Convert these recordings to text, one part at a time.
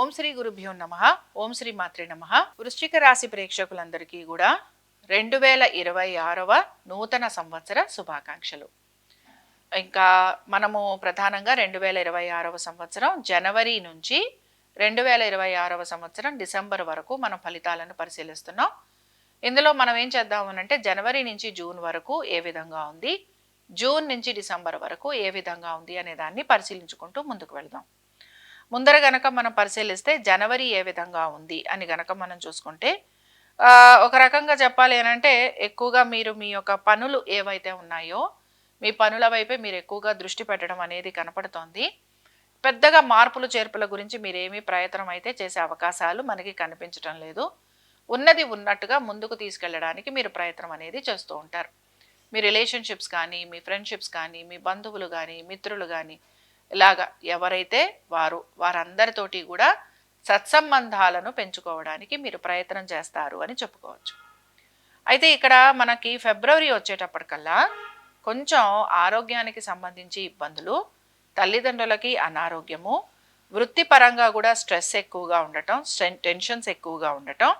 ఓం శ్రీ గురుభ్యో నమ. ఓం శ్రీ మాత్రే నమ. వృశ్చిక రాశి ప్రేక్షకులందరికీ కూడా రెండు వేల ఇరవై ఆరవ నూతన సంవత్సర శుభాకాంక్షలు. ఇంకా మనము ప్రధానంగా రెండు వేల ఇరవై ఆరవ సంవత్సరం జనవరి నుంచి రెండు వేల ఇరవై ఆరవ సంవత్సరం డిసెంబర్ వరకు మనం ఫలితాలను పరిశీలిస్తున్నాం. ఇందులో మనం ఏం చేద్దామనంటే జనవరి నుంచి జూన్ వరకు ఏ విధంగా ఉంది జూన్ నుంచి డిసెంబర్ వరకు ఏ విధంగా ఉంది అనే దాన్ని పరిశీలించుకుంటూ ముందుకు వెళ్దాం. ముందర గనక మనం పరిశీలిస్తే జనవరి ఏ విధంగా ఉంది అని గనక మనం చూసుకుంటే ఒక రకంగా చెప్పాలి అని అంటే ఎక్కువగా మీరు మీ యొక్క పనులు ఏవైతే ఉన్నాయో మీ పనుల వైపే మీరు ఎక్కువగా దృష్టి పెట్టడం అనేది కనపడుతోంది. పెద్దగా మార్పులు చేర్పుల గురించి మీరేమీ ప్రయత్నం అయితే చేసే అవకాశాలు మనకి కనిపించడం లేదు. ఉన్నది ఉన్నట్టుగా ముందుకు తీసుకెళ్ళడానికి మీరు ప్రయత్నం అనేది చేస్తూ ఉంటారు. మీ రిలేషన్షిప్స్ కానీ మీ ఫ్రెండ్షిప్స్ కానీ మీ బంధువులు కానీ మిత్రులు కానీ ఇలాగా ఎవరైతే వారు వారందరితోటి కూడా సత్సంబంధాలను పెంచుకోవడానికి మీరు ప్రయత్నం చేస్తారు అని చెప్పుకోవచ్చు. అయితే ఇక్కడ మనకి ఫిబ్రవరి వచ్చేటప్పటికల్లా కొంచెం ఆరోగ్యానికి సంబంధించి ఇబ్బందులు తల్లిదండ్రులకి అనారోగ్యము వృత్తిపరంగా కూడా స్ట్రెస్ ఎక్కువగా ఉండటం స్ట్రెన్- టెన్షన్స్ ఎక్కువగా ఉండటం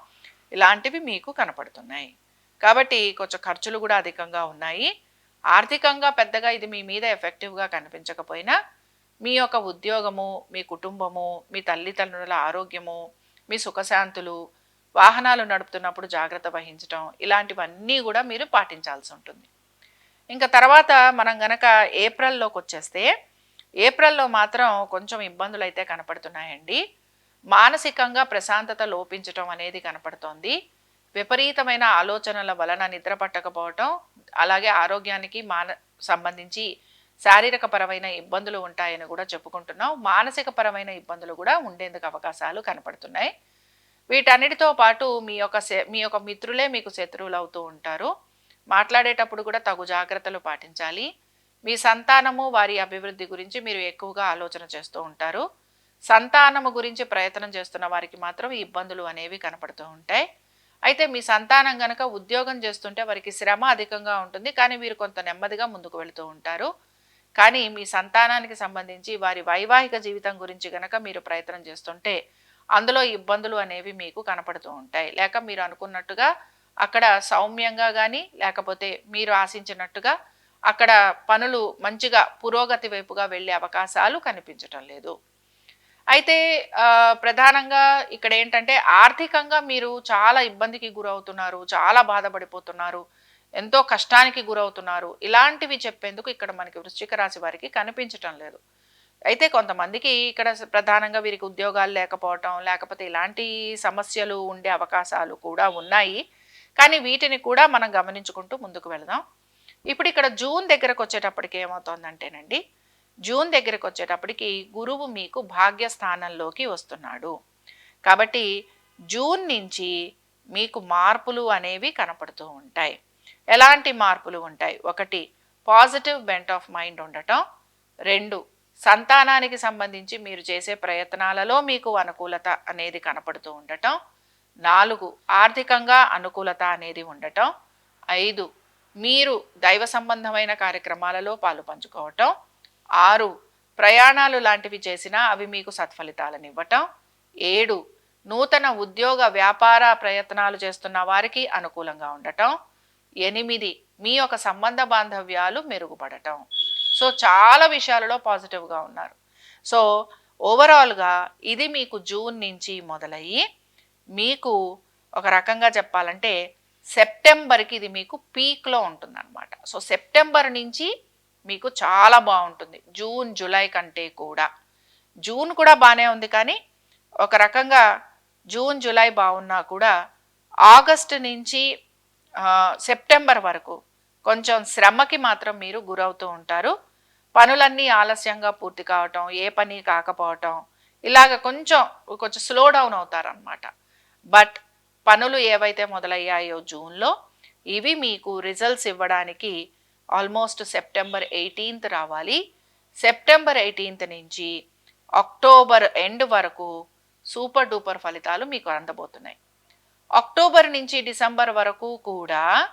ఇలాంటివి మీకు కనపడుతున్నాయి. కాబట్టి కొంచెం ఖర్చులు కూడా అధికంగా ఉన్నాయి. ఆర్థికంగా పెద్దగా ఇది మీ మీద ఎఫెక్టివ్గా కనిపించకపోయినా మీ యొక్క ఉద్యోగము మీ కుటుంబము మీ తల్లిదండ్రుల ఆరోగ్యము మీ సుఖశాంతులు వాహనాలు నడుపుతున్నప్పుడు జాగ్రత్త వహించడం ఇలాంటివన్నీ కూడా మీరు పాటించాల్సి ఉంటుంది. ఇంకా తర్వాత మనం గనక ఏప్రిల్లోకి వచ్చేస్తే ఏప్రిల్లో మాత్రం కొంచెం ఇబ్బందులు అయితే కనపడుతున్నాయండి. మానసికంగా ప్రశాంతత లోపించటం అనేది కనపడుతోంది. విపరీతమైన ఆలోచనల వలన నిద్ర పట్టకపోవటం అలాగే ఆరోగ్యానికి మాన సంబంధించి శారీరక పరమైన ఇబ్బందులు ఉంటాయని కూడా చెప్పుకుంటున్నాం. మానసిక పరమైన ఇబ్బందులు కూడా ఉండేందుకు అవకాశాలు కనపడుతున్నాయి. వీటన్నిటితో పాటు మీ యొక్క మీ యొక్క మిత్రులే మీకు శత్రువులు అవుతూ ఉంటారు. మాట్లాడేటప్పుడు కూడా తగు జాగ్రత్తలు పాటించాలి. మీ సంతానము వారి అభివృద్ధి గురించి మీరు ఎక్కువగా ఆలోచన చేస్తూ ఉంటారు. సంతానము గురించి ప్రయత్నం చేస్తున్న వారికి మాత్రం ఇబ్బందులు అనేవి కనపడుతూ ఉంటాయి. అయితే మీ సంతానం గనక ఉద్యోగం చేస్తుంటే వారికి శ్రమ అధికంగా ఉంటుంది. కానీ వీరు కొంత నెమ్మదిగా ముందుకు వెళుతూ ఉంటారు. కానీ మీ సంతానానికి సంబంధించి వారి వైవాహిక జీవితం గురించి గనక మీరు ప్రయత్నం చేస్తుంటే అందులో ఇబ్బందులు అనేవి మీకు కనపడుతూ ఉంటాయి. లేక మీరు అనుకున్నట్టుగా అక్కడ సౌమ్యంగా కానీ లేకపోతే మీరు ఆశించినట్టుగా అక్కడ పనులు మంచిగా పురోగతి వైపుగా వెళ్ళే అవకాశాలు కనిపించటం లేదు. అయితే ప్రధానంగా ఇక్కడ ఏంటంటే ఆర్థికంగా మీరు చాలా ఇబ్బందికి గురవుతున్నారు చాలా బాధపడిపోతున్నారు. ఎంతో కష్టానికి గురవుతున్నారు. ఇలాంటివి చెప్పేందుకు ఇక్కడ మనకి వృశ్చిక రాశి వారికి కనిపించటం లేదు. అయితే కొంతమందికి ఇక్కడ ప్రధానంగా వీరికి ఉద్యోగాలు లేకపోవటం లేకపోతే ఇలాంటి సమస్యలు ఉండే అవకాశాలు కూడా ఉన్నాయి. కానీ వీటిని కూడా మనం గమనించుకుంటూ ముందుకు వెళదాం. ఇప్పుడు ఇక్కడ జూన్ దగ్గరకు వచ్చేటప్పటికి ఏమవుతుందంటేనండి జూన్ దగ్గరకు వచ్చేటప్పటికి గురువు మీకు భాగ్యస్థానంలోకి వస్తున్నాడు. కాబట్టి జూన్ నుంచి మీకు మార్పులు అనేవి కనపడుతూ ఉంటాయి. ఎలాంటి మార్పులు ఉంటాయి? ఒకటి పాజిటివ్ బెంట్ ఆఫ్ మైండ్ ఉండటం. రెండు సంతానానికి సంబంధించి మీరు చేసే ప్రయత్నాలలో మీకు అనుకూలత అనేది కనపడుతూ ఉండటం. నాలుగు ఆర్థికంగా అనుకూలత అనేది ఉండటం. ఐదు మీరు దైవ సంబంధమైన కార్యక్రమాలలో పాలు పంచుకోవటం. ఆరు ప్రయాణాలు లాంటివి చేసినా అవి మీకు సత్ఫలితాలను ఇవ్వటం ఏడు నూతన ఉద్యోగ వ్యాపార ప్రయత్నాలు చేస్తున్న వారికి అనుకూలంగా ఉండటం. ఎనిమిది మీ యొక్క సంబంధ బాంధవ్యాలు మెరుగుపడటం. సో చాలా విషయాలలో పాజిటివ్గా ఉన్నారు. సో ఓవరాల్గా ఇది మీకు జూన్ నుంచి మొదలయ్యి మీకు ఒక రకంగా చెప్పాలంటే సెప్టెంబర్కి ఇది మీకు పీక్లో ఉంటుందన్నమాట. సో సెప్టెంబర్ నుంచి మీకు చాలా బాగుంటుంది. జూన్ జూలై కంటే కూడా. జూన్ కూడా బాగానే ఉంది కానీ ఒక రకంగా జూన్ జూలై బాగున్నా కూడా ఆగస్టు నుంచి సెప్టెంబర్ వరకు కొంచెం శ్రమకి మాత్రం మీరు గురవుతూ ఉంటారు. పనులన్నీ ఆలస్యంగా పూర్తి కావటం ఏ పని కాకపోవటం ఇలాగ కొంచెం కొంచెం స్లో డౌన్ అవుతారనమాట బట్ పనులు ఏవైతే మొదలయ్యాయో జూన్లో ఇవి మీకు రిజల్ట్స్ ఇవ్వడానికి ఆల్మోస్ట్ సెప్టెంబర్ ఎయిటీన్త్ రావాలి. సెప్టెంబర్ ఎయిటీన్త్ నుంచి అక్టోబర్ ఎండ్ వరకు సూపర్ డూపర్ ఫలితాలు మీకు అందబోతున్నాయి. అక్టోబర్ నుంచి డిసెంబర్ వరకు కూడా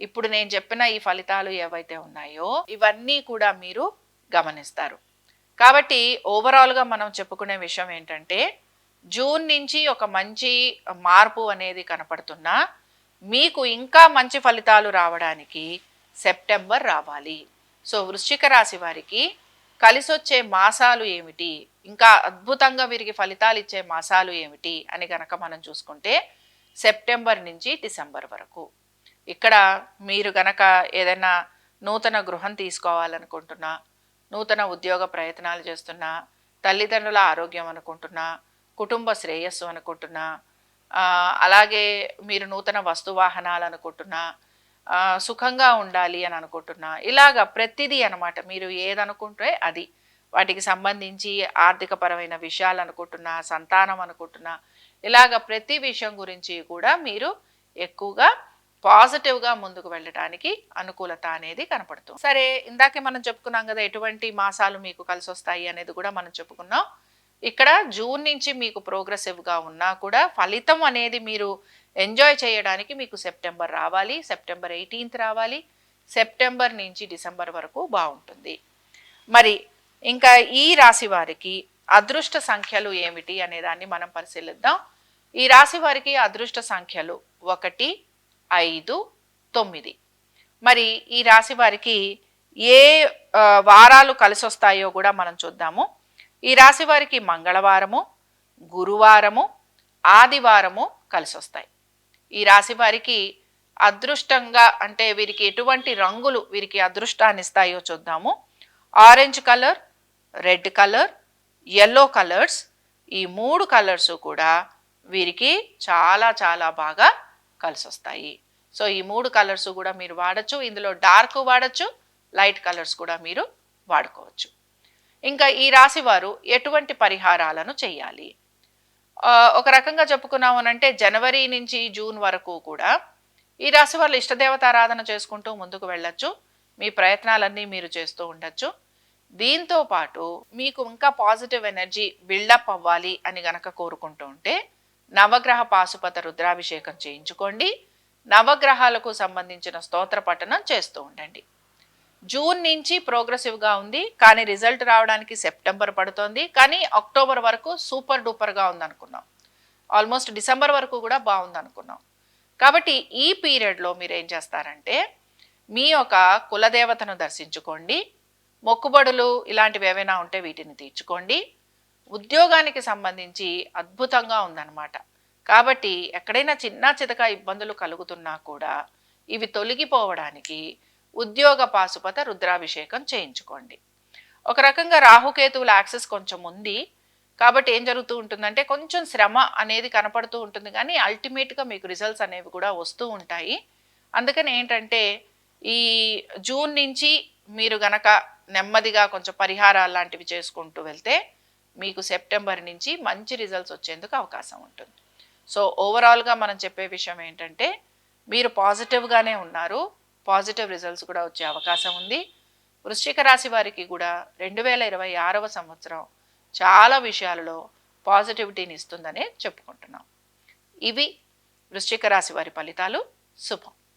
ఇప్పుడు నేను చెప్పిన ఈ ఫలితాలు ఏవైతే ఉన్నాయో ఇవన్నీ కూడా మీరు గమనిస్తారు. కాబట్టి ఓవరాల్గా మనం చెప్పుకునే విషయం ఏంటంటే జూన్ నుంచి ఒక మంచి మార్పు అనేది కనపడుతున్నా మీకు ఇంకా మంచి ఫలితాలు రావడానికి సెప్టెంబర్ రావాలి. సో వృశ్చిక రాశి వారికి కలిసొచ్చే మాసాలు ఏమిటి? ఇంకా అద్భుతంగా వీరికి ఫలితాలు ఇచ్చే మాసాలు ఏమిటి? అని గనక మనం చూసుకుంటే సెప్టెంబర్ నుంచి డిసెంబర్ వరకు. ఇక్కడ మీరు గనక ఏదైనా నూతన గృహం తీసుకోవాలనుకుంటున్నా నూతన ఉద్యోగ ప్రయత్నాలు చేస్తున్నా తల్లిదండ్రుల ఆరోగ్యం అనుకుంటున్నా కుటుంబ శ్రేయస్సు అనుకుంటున్నా అలాగే మీరు నూతన వస్తువాహనాలు అనుకుంటున్నా సుఖంగా ఉండాలి అని అనుకుంటున్నా ఇలాగ ప్రతిదీ అనమాట మీరు ఏదనుకుంటే అది. వాటికి సంబంధించి ఆర్థికపరమైన విషయాలు అనుకుంటున్నా సంతానం అనుకుంటున్నా ఇలాగ ప్రతి విషయం గురించి కూడా మీరు ఎక్కువగా పాజిటివ్గా ముందుకు వెళ్ళడానికి అనుకూలత అనేది కనపడుతుంది సరే ఇందాకే మనం చెప్పుకున్నాం కదా ఎటువంటి మాసాలు మీకు కలిసి వస్తాయి అనేది కూడా మనం చెప్పుకున్నాం. ఇక్కడ జూన్ నుంచి మీకు ప్రోగ్రెసివ్గా ఉన్నా కూడా ఫలితం అనేది మీరు ఎంజాయ్ చేయడానికి మీకు సెప్టెంబర్ రావాలి సెప్టెంబర్ ఎయిటీన్త్ రావాలి సెప్టెంబర్ నుంచి డిసెంబర్ వరకు బాగుంటుంది. మరి ఇంకా ఈ రాశి వారికి అదృష్ట సంఖ్యలు ఏమిటి అనే దాన్ని మనం పరిశీలిద్దాం. ఈ రాశి వారికి అదృష్ట సంఖ్యలు ఒకటి ఐదు తొమ్మిది. మరి ఈ రాశి వారికి ఏ వారాలు కలిసి వస్తాయో కూడా మనం చూద్దాము. ఈ రాశి వారికి మంగళవారము గురువారము ఆదివారము కలిసి వస్తాయి. ఈ రాశి వారికి అదృష్టంగా అంటే వీరికి ఎటువంటి రంగులు వీరికి అదృష్టాన్ని ఇస్తాయో చూద్దాము. Orange colour red colour yellow colours ఈ మూడు కలర్స్ కూడా వీరికి చాలా చాలా బాగా కలిసి వస్తాయి సో ఈ మూడు కలర్స్ కూడా మీరు వాడచ్చు. ఇందులో డార్క్ వాడచ్చు లైట్ కలర్స్ కూడా మీరు వాడుకోవచ్చు. ఇంకా ఈ రాశి వారు ఎటువంటి పరిహారాలను చేయాలి? ఒక రకంగా చెప్పుకున్నామనంటే జనవరి నుంచి జూన్ వరకు కూడా ఈ రాశి వాళ్ళు ఇష్టదేవత ఆరాధన చేసుకుంటూ ముందుకు వెళ్ళొచ్చు. మీ ప్రయత్నాలన్నీ మీరు చేస్తూ ఉండొచ్చు. దీంతో పాటు మీకు ఇంకా పాజిటివ్ ఎనర్జీ బిల్డప్ అవ్వాలి అని గనక కోరుకుంటూ ఉంటే నవగ్రహ పాశుపత రుద్రాభిషేకం చేయించుకోండి. నవగ్రహాలకు సంబంధించిన స్తోత్ర పఠనం చేస్తూ ఉండండి. జూన్ నుంచి ప్రోగ్రెసివ్గా ఉంది కానీ రిజల్ట్ రావడానికి సెప్టెంబర్ పడుతోంది కానీ అక్టోబర్ వరకు సూపర్ డూపర్గా ఉందనుకున్నాం. ఆల్మోస్ట్ డిసెంబర్ వరకు కూడా బాగుందనుకున్నాం. కాబట్టి ఈ పీరియడ్లో మీరు ఏం చేస్తారంటే మీ యొక్క కులదేవతను దర్శించుకోండి. మొక్కుబడులు ఇలాంటివి ఏవైనా ఉంటే వీటిని తీర్చుకోండి. ఉద్యోగానికి సంబంధించి అద్భుతంగా ఉందన్నమాట. కాబట్టి ఎక్కడైనా చిన్న చితక ఇబ్బందులు కలుగుతున్నా కూడా ఇవి తొలగిపోవడానికి ఉద్యోగ పాశుపత రుద్రాభిషేకం చేయించుకోండి. ఒక రకంగా రాహుకేతువుల యాక్సెస్ కొంచెం ఉంది. కాబట్టి ఏం జరుగుతూ ఉంటుందంటే కొంచెం శ్రమ అనేది కనపడుతూ ఉంటుంది కానీ అల్టిమేట్గా మీకు రిజల్ట్స్ అనేవి కూడా వస్తూ ఉంటాయి. అందుకని ఏంటంటే ఈ జూన్ నుంచి మీరు గనక నెమ్మదిగా కొంచెం పరిహారాలు లాంటివి చేసుకుంటూ వెళ్తే మీకు సెప్టెంబర్ నుంచి మంచి రిజల్ట్స్ వచ్చేందుకు అవకాశం ఉంటుంది. సో ఓవరాల్గా మనం చెప్పే విషయం ఏంటంటే మీరు పాజిటివ్గానే ఉన్నారు పాజిటివ్ రిజల్ట్స్ కూడా వచ్చే అవకాశం ఉంది. వృశ్చిక రాశి వారికి కూడా రెండు వేల ఇరవై ఆరవ సంవత్సరం చాలా విషయాలలో పాజిటివిటీని ఇస్తుందనే చెప్పుకుంటున్నాం. ఇవి వృశ్చిక రాశి వారి ఫలితాలు. శుభం.